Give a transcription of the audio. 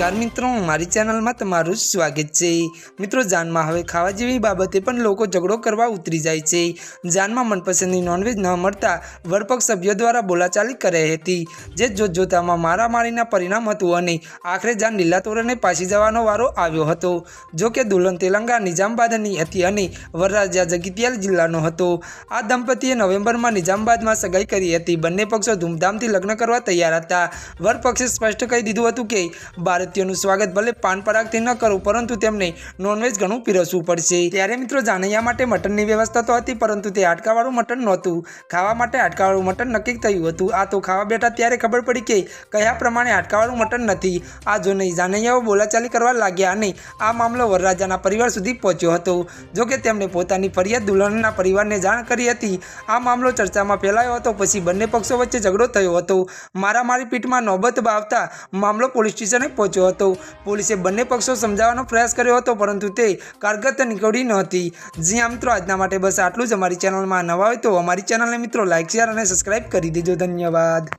નમસ્કાર મિત્રો, મારી ચેનલમાં તમારું સ્વાગત છે. મિત્રો, જાનમાં હવે ખાવા જેવી બાબતે પણ લોકો ઝઘડો કરવા ઉતરી જાય છે. જાનમાં મનપસંદની નોનવેજ ન મળતા વરપક્ષ સભ્યો દ્વારા બોલાચાલી કરાઈ હતી. જે જોતજોતામાં મારામારીના પરિણામ હતું અને આખરે જાન લીલા તોરણે પાછી જવાનો વારો આવ્યો હતો. જો કે દુલ્હન તેલંગા નિઝામબાદની હતી અને વરરાજા જગિતિયાલ જિલ્લાનો હતો. આ દંપતીએ નવેમ્બરમાં નિઝામબાદમાં સગાઈ કરી હતી. બંને પક્ષો ધૂમધામથી લગ્ન કરવા તૈયાર હતા. વરપક્ષે સ્પષ્ટ કહી દીધું હતું કે ભારતીયોનું સ્વાગત ભલે પાન પરાગથી ન કરું, પરંતુ તેમને નોનવેજ ઘણું પીરસવું પડશે. ત્યારે મિત્રો જાનૈયા માટે મટનની વ્યવસ્થા તો હતી, પરંતુ તે હાડકાવાળું મટન નહોતું. ખાવા માટે હાડકાવાળું મટન નક્કી થયું હતું. આ તો ખાવા બેઠા ત્યારે ખબર પડી કે કયા પ્રમાણે હાડકાવાળું મટન નથી. આ જો નહીં, જાનૈયાઓ બોલાચાલી કરવા લાગ્યા અને આ મામલો વરરાજાના પરિવાર સુધી પહોંચ્યો હતો. જોકે તેમણે પોતાની ફરિયાદ દુલ્હનના પરિવારને જાણ કરી હતી. આ મામલો ચર્ચામાં ફેલાયો હતો, પછી બંને પક્ષો વચ્ચે ઝઘડો થયો હતો. મારામારી પીઠમાં નોબત બાવતા મામલો પોલીસ સ્ટેશને પહોંચ્યો હતો. પોલીસે બંને પક્ષો સમજાવવાનો પ્રયાસ કર્યો હતો, પરંતુ તે કારગત નીકળી નહોતી હતી. જી આ મિત્રો, આજના માટે બસ આટલું જ. અમારી ચેનલમાં નવા હોય તો અમારી ચેનલને મિત્રો લાઇક શેર અને સબસ્ક્રાઇબ કરી દેજો. ધન્યવાદ.